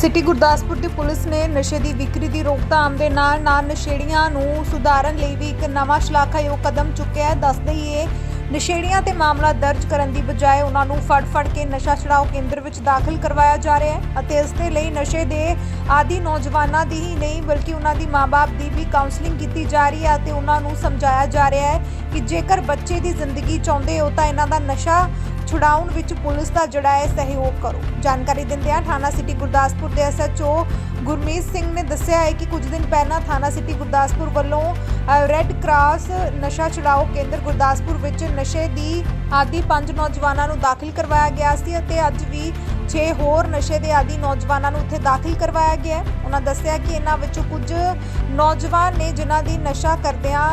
City Gurdaspur ਦੀ police ਨੇ ਨਸ਼ੇ ਦੀ ਵਿਕਰੀ ਦੀ ਰੋਕਥਾਮ ਦੇ ਨਾਲ ਨਾਲ ਨਸ਼ੇੜੀਆਂ ਨੂੰ ਸੁਧਾਰਨ ਲਈ ਵੀ ਇੱਕ ਨਵਾਂ ਸ਼ਲਾਘਾਯੋਗ ਕਦਮ ਚੁੱਕਿਆ ਹੈ। ਦੱਸ ਦਈਏ ਨਸ਼ੇੜੀਆਂ ਤੇ ਮਾਮਲਾ ਦਰਜ ਕਰਨ ਦੀ ਬਜਾਏ ਉਹਨਾਂ ਨੂੰ ਫੜ-ਫੜ ਕੇ ਨਸ਼ਾ ਛੁਡਾਓ ਕੇਂਦਰ ਵਿੱਚ ਦਾਖਲ ਕਰਵਾਇਆ ਜਾ ਰਿਹਾ ਹੈ ਅਤੇ ਇਸ ਦੇ ਲਈ ਨਸ਼ੇ ਦੇ ਆਦੀ ਨੌਜਵਾਨਾਂ ਦੀ ਹੀ ਨਹੀਂ ਬਲਕਿ ਉਹਨਾਂ ਦੀ ਮਾਂ-ਬਾਪ ਦੀ ਵੀ ਕਾਉਂਸਲਿੰਗ ਕੀਤੀ ਜਾ ਰਹੀ ਹੈ ਅਤੇ ਉਹਨਾਂ ਨੂੰ ਸਮਝਾਇਆ ਜਾ ਰਿਹਾ ਹੈ ਕਿ ਜੇਕਰ ਬੱਚੇ ਦੀ ਜ਼ਿੰਦਗੀ ਚਾਹੁੰਦੇ ਹੋ ਤਾਂ ਇਹਨਾਂ ਦਾ ਨਸ਼ਾ ਛੁਡਾਉਣ ਵਿੱਚ ਪੁਲਿਸ ਦਾ ਜਿਹੜਾ ਹੈ ਸਹਿਯੋਗ ਕਰੋ। ਜਾਣਕਾਰੀ ਦਿੰਦਿਆਂ ਥਾਣਾ ਸਿਟੀ ਗੁਰਦਾਸਪੁਰ ਦੇ ਐਸਐਚਓ ਗੁਰਮੀਤ ਸਿੰਘ ਨੇ ਦੱਸਿਆ ਹੈ ਕਿ ਕੁਝ ਦਿਨ ਪਹਿਲਾਂ ਥਾਣਾ ਸਿਟੀ ਗੁਰਦਾਸਪੁਰ ਵੱਲੋਂ ਰੈੱਡ ਕਰਾਸ ਨਸ਼ਾ ਛੁਡਾਓ ਕੇਂਦਰ ਗੁਰਦਾਸਪੁਰ ਵਿੱਚ ਨਸ਼ੇ ਦੀ ਆਦੀ ਪੰਜ ਨੌਜਵਾਨਾਂ ਨੂੰ ਦਾਖਲ ਕਰਵਾਇਆ ਗਿਆ ਸੀ ਅਤੇ ਅੱਜ ਵੀ 6 ਹੋਰ ਨਸ਼ੇ ਦੇ ਆਦੀ ਨੌਜਵਾਨਾਂ ਨੂੰ ਉੱਥੇ ਦਾਖਲ ਕਰਵਾਇਆ ਗਿਆ ਉਹਨਾਂ ਦੱਸਿਆ ਕਿ ਇਹਨਾਂ ਵਿੱਚੋਂ ਕੁਝ ਨੌਜਵਾਨ ਨੇ ਜਿਨ੍ਹਾਂ ਦੀ ਨਸ਼ਾ ਕਰਦਿਆਂ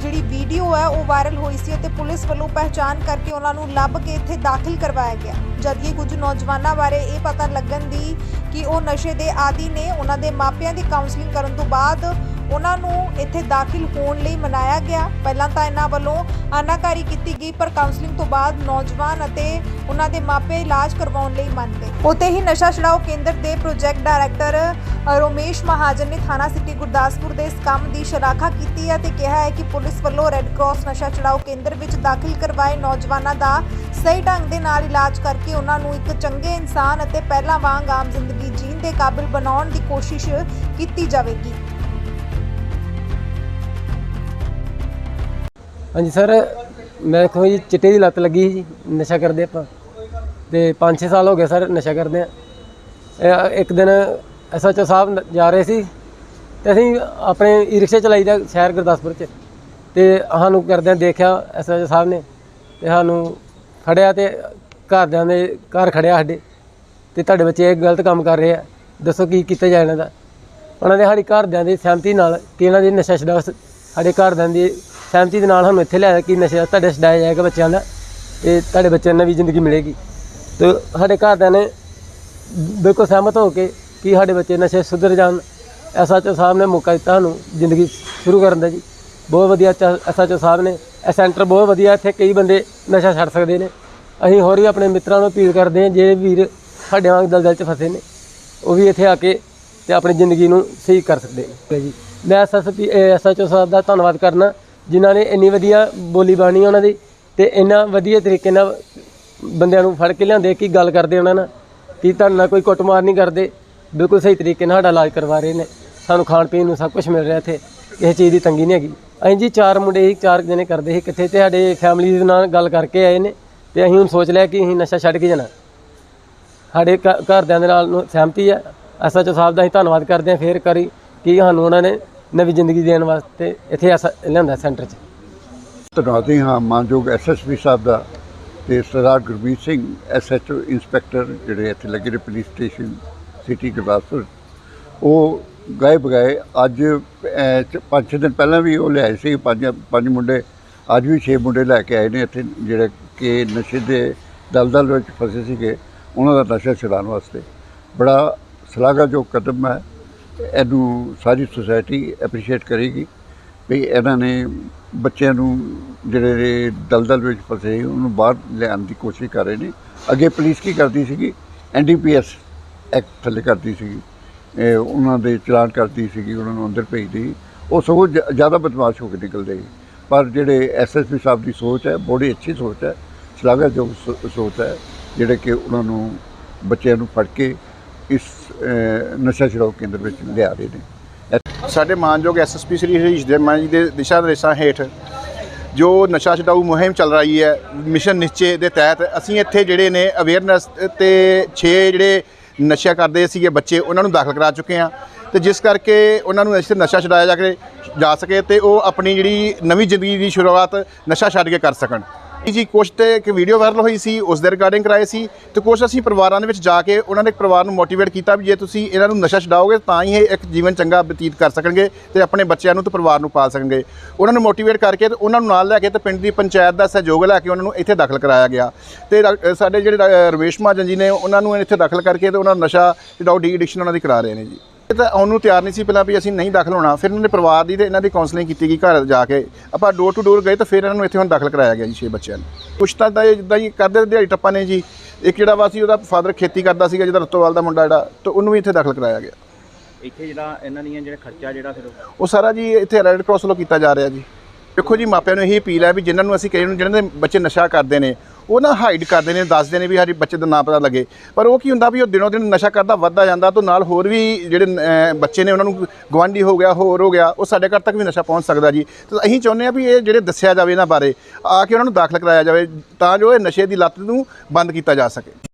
ਜਿਹੜੀ ਵੀਡੀਓ ਹੈ ਉਹ ਵਾਇਰਲ ਹੋਈ ਸੀ ਅਤੇ ਪੁਲਿਸ ਵੱਲੋਂ ਪਹਿਚਾਣ ਕਰਕੇ ਉਹਨਾਂ ਨੂੰ ਲੱਭ ਕੇ ਇੱਥੇ ਦਾਖਲ ਕਰਵਾਇਆ ਗਿਆ। ਜਦਕਿ ਕੁਝ ਨੌਜਵਾਨਾਂ ਬਾਰੇ ਇਹ ਪਤਾ ਲੱਗਣ ਦੀ ਕਿ ਉਹ ਨਸ਼ੇ ਦੇ ਆਦੀ ਨੇ, ਉਹਨਾਂ ਦੇ ਮਾਪਿਆਂ ਦੀ ਕਾਉਂਸਲਿੰਗ ਕਰਨ ਤੋਂ ਬਾਅਦ ਉਹਨਾਂ ਨੂੰ ਇੱਥੇ ਦਾਖਲ ਹੋਣ ਲਈ ਮਨਾਇਆ ਗਿਆ। ਪਹਿਲਾਂ ਤਾਂ ਇਹਨਾਂ ਵੱਲੋਂ ਆਨਾਕਾਰੀ ਕੀਤੀ ਗਈ, ਪਰ ਕਾਉਂਸਲਿੰਗ ਤੋਂ ਬਾਅਦ ਨੌਜਵਾਨ ਅਤੇ ਉਹਨਾਂ ਦੇ ਮਾਪੇ ਇਲਾਜ ਕਰਵਾਉਣ ਲਈ ਮੰਨ ਗਏ ਉਤੇ ਹੀ ਨਸ਼ਾ ਛੁਡਾਓ ਕੇਂਦਰ ਦੇ ਪ੍ਰੋਜੈਕਟ ਡਾਇਰੈਕਟਰ ਰੋਮੇਸ਼ ਮਹਾਜਨ ਨੇ ਥਾਣਾ ਸਿਟੀ ਗੁਰਦਾਸਪੁਰ ਦੇ ਇਸ ਕੰਮ ਦੀ ਸ਼ਲਾਘਾ ਕੀਤੀ ਹੈ ਤੇ ਕਿਹਾ ਹੈ ਕਿ ਪੁਲਿਸ ਵੱਲੋਂ ਰੈੱਡ ਕਰਾਸ ਨਸ਼ਾ ਛੁਡਾਓ ਕੇਂਦਰ ਵਿੱਚ ਦਾਖਲ ਕਰਵਾਏ ਨੌਜਵਾਨਾਂ ਦਾ ਸਹੀ ਢੰਗ ਦੇ ਨਾਲ ਇਲਾਜ ਕਰਕੇ ਉਹਨਾਂ ਨੂੰ ਇੱਕ ਚੰਗੇ ਇਨਸਾਨ ਅਤੇ ਪਹਿਲਾਂ ਵਾਂਗ ਆਮ ਜ਼ਿੰਦਗੀ ਜੀਣ ਦੇ ਕਾਬਿਲ ਬਣਾਉਣ ਦੀ ਕੋਸ਼ਿਸ਼ ਕੀਤੀ ਜਾਵੇਗੀ। ਹਾਂਜੀ ਸਰ, ਮੈਂ ਦੇਖੋ ਜੀ, ਚਿੱਟੇ ਦੀ ਲੱਤ ਲੱਗੀ ਸੀ ਜੀ, ਨਸ਼ਾ ਕਰਦੇ ਆਪਾਂ। ਤੇ 5-6 ਸਾਲ ਹੋ ਗਏ ਸਰ ਨਸ਼ਾ ਕਰਦੇ ਆ। ਇੱਕ ਦਿਨ ਐਸਐਚਓ ਸਾਹਿਬ ਨ- ਜਾ ਰਹੇ ਸੀ ਤੇ ਅਸੀਂ ਆਪਣੇ ਈ ਰਿਕਸ਼ਾ ਚਲਾਈ ਦਾ ਸ਼ਹਿਰ ਗੁਰਦਾਸਪੁਰ ਚ। ਤੇ ਸਾਨੂੰ ਕਰਦਿਆਂ ਦੇਖਿਆ ਐਸਐਚਓ ਸਾਹਿਬ ਨੇ ਤੇ ਸਾਨੂੰ ਖੜਿਆ ਤੇ ਘਰਦਿਆਂ ਦੇ ਘਰ ਖੜਿਆ ਸਾਡੇ ਤੇ ਤੁਹਾਡੇ ਬੱਚੇ ਇਹ ਗਲਤ ਕੰਮ ਕਰ ਰਹੇ ਆ। ਦੱਸੋ ਕੀ ਕੀਤਾ ਜਾਏ ਇਹਨਾਂ ਦਾ। ਉਹਨਾਂ ਦੇ ਸਾਡੀ ਘਰਦਿਆਂ ਦੀ ਸਹਿਮਤੀ ਨਾਲ ਕਿ ਇਹਨਾਂ ਦੀ ਨਸ਼ਾ ਛਡਾਓ ਸਾਡੇ ਘਰਦਿਆਂ ਦੀ ਸਹਿਮਤੀ ਦੇ ਨਾਲ ਸਾਨੂੰ ਇੱਥੇ ਲਿਆਇਆ ਕਿ ਨਸ਼ਾ ਤੁਹਾਡੇ ਛਡਾਇਆ ਜਾਏਗਾ ਬੱਚਿਆਂ ਦਾ ਤੇ ਤੁਹਾਡੇ ਬੱਚਿਆਂ ਨੂੰ ਨਵੀਂ ਜ਼ਿੰਦਗੀ ਮਿਲੇਗੀ। ਤੇ ਸਾਡੇ ਘਰਦਿਆਂ ਨੇ ਬਿਲਕੁਲ ਸਹਿਮਤ ਹੋ ਕੇ ਕਿ ਸਾਡੇ ਬੱਚੇ ਨਸ਼ੇ ਸੁਧਰ ਜਾਣ। ਐਸਐਚਓ ਸਾਹਿਬ ਨੇ ਮੌਕਾ ਦਿੱਤਾ ਸਾਨੂੰ ਜ਼ਿੰਦਗੀ ਸ਼ੁਰੂ ਕਰਨ ਦਾ ਜੀ। ਬਹੁਤ ਵਧੀਆ ਐਸਐਚਓ ਸਾਹਿਬ ਨੇ ਇਹ ਸੈਂਟਰ ਬਹੁਤ ਵਧੀਆ ਇੱਥੇ ਕਈ ਬੰਦੇ ਨਸ਼ਾ ਛੱਡ ਸਕਦੇ ਨੇ। ਅਸੀਂ ਹੋਰ ਵੀ ਆਪਣੇ ਮਿੱਤਰਾਂ ਨੂੰ ਅਪੀਲ ਕਰਦੇ ਹਾਂ ਜਿਹੜੇ ਵੀਰ ਸਾਡੇ ਵਾਂਗ ਦਲਦਲ 'ਚ ਫਸੇ ਨੇ ਉਹ ਵੀ ਇੱਥੇ ਆ ਕੇ ਤੇ ਆਪਣੀ ਜ਼ਿੰਦਗੀ ਨੂੰ ਸਹੀ ਕਰ ਸਕਦੇ ਨੇ। ਜੀ। ਮੈਂ ਐਸਐਸਪੀ ਐਸਐਚਓ ਸਾਹਿਬ ਦਾ ਧੰਨਵਾਦ ਕਰਨਾ। ਜਿਨ੍ਹਾਂ ਨੇ ਇੰਨੀ ਵਧੀਆ ਬੋਲੀ ਬਾਣੀ ਉਹਨਾਂ ਦੀ ਤੇ ਇੰਨਾ ਵਧੀਆ ਤਰੀਕੇ ਨਾਲ ਬੰਦਿਆਂ ਨੂੰ ਫੜ ਕੇ ਲਿਆਂਦੇ ਕਿ ਗੱਲ ਕਰਦੇ ਉਹਨਾਂ ਨਾਲ, ਕਿ ਤੁਹਾਡੇ ਨਾਲ ਕੋਈ ਕੁੱਟਮਾਰ ਨਹੀਂ ਕਰਦੇ। ਬਿਲਕੁਲ ਸਹੀ ਤਰੀਕੇ ਨਾਲ ਸਾਡਾ ਇਲਾਜ ਕਰਵਾ ਰਹੇ ਨੇ। ਸਾਨੂੰ ਖਾਣ ਪੀਣ ਨੂੰ ਸਭ ਕੁਝ ਮਿਲ ਰਿਹਾ ਇੱਥੇ। ਕਿਸੇ ਚੀਜ਼ ਦੀ ਤੰਗੀ ਨਹੀਂ ਹੈਗੀ। ਅਸੀਂ ਜੀ ਚਾਰ ਮੁੰਡੇ ਹੀ, ਚਾਰ ਜਣੇ ਕਰਦੇ ਸੀ ਕਿੱਥੇ ਤੇ ਸਾਡੇ ਫੈਮਿਲੀ ਦੇ ਨਾਲ ਗੱਲ ਕਰਕੇ ਆਏ ਨੇ ਤੇ ਅਸੀਂ ਹੁਣ ਸੋਚ ਲਿਆ ਕਿ ਅਸੀਂ ਨਸ਼ਾ ਛੱਡ ਕੇ ਜਾਣਾ। ਸਾਡੇ ਘ- ਘਰਦਿਆਂ ਦੇ ਨਾਲ ਨੂੰ ਸਹਿਮਤੀ ਹੈ ਐਸਐਚਓ ਸਾਹਿਬ ਦਾ ਅਸੀਂ ਧੰਨਵਾਦ ਕਰਦੇ ਹਾਂ। ਫੇਰ ਕਰੀ ਕਿ ਸਾਨੂੰ ਉਹਨਾਂ ਨੇ ਨਵੀਂ ਜ਼ਿੰਦਗੀ ਦੇਣ ਵਾਸਤੇ ਇੱਥੇ ਐਸਾ ਲਿਆਂਦਾ ਸੈਂਟਰ 'ਚ। ਧੰਨਵਾਦੀ ਹਾਂ ਮਾਨਯੋਗ ਐਸਐਸਪੀ ਸਾਹਿਬ ਦਾ ਤੇ ਸਰਦਾਰ ਗੁਰਮੀਤ ਸਿੰਘ ਐਸਐਚਓ ਇੰਸਪੈਕਟਰ ਜਿਹੜੇ ਇੱਥੇ ਲੱਗੇ ਨੇ ਪੁਲਿਸ ਸਟੇਸ਼ਨ ਸਿਟੀ ਗੁਰਦਾਸਪੁਰ ਉਹ ਗਏ ਬਗਾਏ ਅੱਜ ਅਹ, ਚ- ਪੰਜ ਛੇ ਦਿਨ ਪਹਿਲਾਂ ਵੀ ਉਹ ਲਿਆਏ ਸੀ ਪੰਜ ਪੰਜ ਮੁੰਡੇ ਅੱਜ ਵੀ ਛੇ ਮੁੰਡੇ ਲੈ ਕੇ ਆਏ ਨੇ ਇੱਥੇ ਜਿਹੜੇ ਕਿ ਨਸ਼ੇ ਦੇ ਦਲਦਲ ਵਿੱਚ ਫਸੇ ਸੀਗੇ ਉਹਨਾਂ ਦਾ ਨਸ਼ਾ ਛੁਡਾਉਣ ਵਾਸਤੇ। ਬੜਾ ਸ਼ਲਾਘਾਯੋਗ ਕਦਮ ਹੈ। ਇਹਨੂੰ ਸਾਰੀ ਸੁਸਾਇਟੀ ਐਪਰੀਸ਼ੀਏਟ ਕਰੇਗੀ ਵੀ ਇਹਨਾਂ ਨੇ ਬੱਚਿਆਂ ਨੂੰ ਜਿਹੜੇ ਦਲਦਲ ਵਿੱਚ ਫਸੇ, ਉਹਨੂੰ ਬਾਹਰ ਲਿਆਉਣ ਦੀ ਕੋਸ਼ਿਸ਼ ਕਰ ਰਹੇ ਨੇ। ਅੱਗੇ ਪੁਲਿਸ ਕੀ ਕਰਦੀ ਸੀਗੀ? ਐਨਡੀਪੀਐਸ ਐਕਟ ਥੱਲੇ ਕਰਦੀ ਸੀਗੀ। ਉਹਨਾਂ ਦੇ ਚਲਾਨ ਕਰਦੀ ਸੀਗੀ, ਉਹਨਾਂ ਨੂੰ ਅੰਦਰ ਭੇਜਦੀ। ਸੀ। ਉਹ ਸਗੋਂ ਜ਼ਿਆਦਾ ਬਦਮਾਸ਼ ਹੋ ਕੇ ਨਿਕਲਦੇ ਸੀ। ਪਰ ਜਿਹੜੇ ਐਸਐਸਪੀ ਸਾਹਿਬ ਦੀ ਸੋਚ ਹੈ, ਬੜੀ ਅੱਛੀ ਸੋਚ ਹੈ, ਸ਼ਲਾਘਾਯੋਗ ਸੋ- ਸੋਚ ਹੈ, ਜਿਹੜੇ ਕਿ ਉਹਨਾਂ ਨੂੰ ਬੱਚਿਆਂ ਨੂੰ ਫੜ ਕੇ ਇਸ ਨਸ਼ਾ ਛੁਡਾਊ ਕੇਂਦਰ ਵਿੱਚ ਲਿਆ ਰਹੇ ਨੇ। ਸਾਡੇ ਮਾਨਯੋਗ ਐਸਐਸਪੀ ਸ੍ਰੀ ਹਰੀਸ਼ ਦੇ ਮਾਨ ਜੀ ਦੇ ਦਿਸ਼ਾ ਨਿਰਦੇਸ਼ਾਂ ਹੇਠ ਜੋ ਨਸ਼ਾ ਛਡਾਊ ਮੁਹਿੰਮ ਚੱਲ ਰਹੀ ਹੈ, ਮਿਸ਼ਨ ਨਿਸ਼ਚੇ ਦੇ ਤਹਿਤ ਅਸੀਂ ਇੱਥੇ ਜਿਹੜੇ ਨੇ ਅਵੇਅਰਨੈਸ ਤੇ 6 ਜਿਹੜੇ ਨਸ਼ਾ ਕਰਦੇ ਸੀਗੇ ਬੱਚੇ, ਉਹਨਾਂ ਨੂੰ ਦਾਖਲ ਕਰਾ ਚੁੱਕੇ ਆ ਤੇ ਜਿਸ ਕਰਕੇ ਉਹਨਾਂ ਨੂੰ ਇਸ ਨਸ਼ਾ ਛਡਾਇਆ ਜਾ ਕੇ ਜਾ ਸਕੇ ਤੇ ਉਹ ਆਪਣੀ ਜਿਹੜੀ ਨਵੀਂ ਜ਼ਿੰਦਗੀ ਦੀ ਸ਼ੁਰੂਆਤ ਨਸ਼ਾ ਛੱਡ ਕੇ ਕਰ ਸਕਣ। ਜੀ ਕੁਛ ਤੇ ਇੱਕ ਵੀਡੀਓ ਵਾਇਰਲ ਹੋਈ ਸੀ, ਉਸ ਦੇ ਰਿਗਾਰਡਿੰਗ ਕਰਾਏ ਸੀ, ਤੇ ਕੁਛ ਅਸੀਂ ਪਰਿਵਾਰਾਂ ਦੇ ਵਿੱਚ ਜਾ ਕੇ ਉਹਨਾਂ ਨੇ ਪਰਿਵਾਰ ਨੂੰ ਮੋਟੀਵੇਟ ਕੀਤਾ ਵੀ ਜੇ ਤੁਸੀਂ ਇਹਨਾਂ ਨੂੰ ਨਸ਼ਾ ਛਡਾਓਗੇ ਤਾਂ ਹੀ ਇਹ ਇੱਕ ਜੀਵਨ ਚੰਗਾ ਬਤੀਤ ਕਰ ਸਕਣਗੇ ਤੇ ਆਪਣੇ ਬੱਚਿਆਂ ਨੂੰ ਤੇ ਪਰਿਵਾਰ ਨੂੰ ਪਾਲ ਸਕਣਗੇ। ਉਹਨਾਂ ਨੂੰ ਮੋਟੀਵੇਟ ਕਰਕੇ ਤੇ ਉਹਨਾਂ ਨੂੰ ਨਾਲ ਲੈ ਕੇ ਤੇ ਪਿੰਡ ਦੀ ਪੰਚਾਇਤ ਦਾ ਸਹਿਯੋਗ ਲੈ ਕੇ ਉਹਨਾਂ ਨੂੰ ਇੱਥੇ ਦਾਖਲ ਕਰਾਇਆ ਗਿਆ। ਤੇ ਡਾ- ਸਾਡੇ ਜਿਹੜੇ ਰਵੇਸ਼ ਮਹਾਜਨ ਜੀ ਨੇ, ਉਹਨਾਂ ਨੂੰ ਇੱਥੇ ਦਾਖਲ ਕਰਕੇ ਤੇ ਉਹਨਾਂ ਦਾ ਨਸ਼ਾ ਛਡਾਓ ਡੀ ਐਡਿਕਸ਼ਨ ਉਹਨਾਂ ਦੀ ਕਰਾ ਰਹੇ ਨੇ ਜੀ। ਇਹ ਤਾਂ ਆਉਣ ਨੂੰ ਤਿਆਰ ਨਹੀਂ ਸੀ ਪਹਿਲਾਂ ਵੀ ਅਸੀਂ ਨਹੀਂ ਦਾਖਲ ਹੋਣਾ ਫਿਰ ਇਹਨਾਂ ਦੇ ਪਰਿਵਾਰ ਦੀ ਤੇ ਇਹਨਾਂ ਦੀ ਕਾਉਂਸਲਿੰਗ ਕੀਤੀ ਗਈ ਘਰ ਜਾ ਕੇ। ਆਪਾਂ ਡੋਰ ਟੂ ਡੋਰ ਗਏ ਤਾਂ ਫਿਰ ਇਹਨਾਂ ਨੂੰ ਇੱਥੇ ਹੁਣ ਦਾਖਲ ਕਰਾਇਆ ਗਿਆ ਜੀ ਛੇ ਬੱਚਿਆਂ ਨੂੰ। ਕੁਛ ਤਾਂ ਇਹ ਜਿੱਦਾਂ ਹੀ ਕਰਦੇ ਦਿਹਾੜੀ ਟੱਪਾ ਨੇ ਜੀ। ਇੱਕ ਜਿਹੜਾ ਵਾ ਸੀ ਉਹਦਾ ਫਾਦਰ ਖੇਤੀ ਕਰਦਾ ਸੀਗਾ ਜਿਹਦਾ ਰਤੋਵਾਲ ਦਾ ਮੁੰਡਾ ਜਿਹੜਾ ਤੇ ਉਹਨੂੰ ਵੀ ਇੱਥੇ ਦਾਖਲ ਕਰਾਇਆ ਗਿਆ। ਇੱਥੇ ਜਿਹੜਾ ਇਹਨਾਂ ਦੀਆਂ ਜਿਹੜਾ ਖਰਚਾ ਜਿਹੜਾ ਫਿਰ ਉਹ- ਉਹ ਸਾਰਾ ਜੀ ਇੱਥੇ ਰੈੱਡ ਕਰਾਸ ਵੱਲੋਂ ਕੀਤਾ ਜਾ ਰਿਹਾ ਜੀ। ਦੇਖੋ ਜੀ ਮਾਪਿਆਂ ਨੂੰ ਇਹੀ ਅਪੀਲ ਹੈ ਵੀ ਜਿਨ੍ਹਾਂ ਨੂੰ ਅਸੀਂ ਕਹੇ ਨੂੰ ਜਿਹਨਾਂ ਦੇ ਬੱਚੇ ਨਸ਼ਾ ਕਰਦੇ ਨੇ ਉਹ ਨਾ ਹਾਈਡ ਕਰਦੇ ਨੇ, ਦੱਸਦੇ ਨੇ ਵੀ ਸਾਡੀ ਬੱਚੇ ਦਾ ਨਾਂ ਪਤਾ ਲੱਗੇ। ਪਰ ਉਹ ਕੀ ਹੁੰਦਾ ਵੀ ਉਹ ਦਿਨੋ ਦਿਨ ਨਸ਼ਾ ਕਰਦਾ ਵੱਧਦਾ ਜਾਂਦਾ, ਤੋਂ ਨਾਲ ਹੋਰ ਵੀ ਜਿਹੜੇ ਬੱਚੇ ਨੇ ਉਹਨਾਂ ਨੂੰ ਗਵਾਂਢੀ ਹੋ ਗਿਆ, ਹੋਰ ਹੋ ਗਿਆ, ਉਹ ਸਾਡੇ ਘਰ ਤੱਕ ਵੀ ਨਸ਼ਾ ਪਹੁੰਚ ਸਕਦਾ ਜੀ। ਤੇ ਅਸੀਂ ਚਾਹੁੰਦੇ ਆ ਵੀ ਇਹ ਜਿਹੜੇ ਦੱਸਿਆ ਜਾਵੇ ਇਹਨਾਂ ਬਾਰੇ, ਆ ਕੇ ਉਹਨਾਂ ਨੂੰ ਦਾਖਲ ਕਰਾਇਆ ਜਾਵੇ, ਤਾਂ ਜੋ ਇਹ ਨਸ਼ੇ ਦੀ ਲੱਤ ਨੂੰ ਬੰਦ ਕੀਤਾ ਜਾ ਸਕੇ।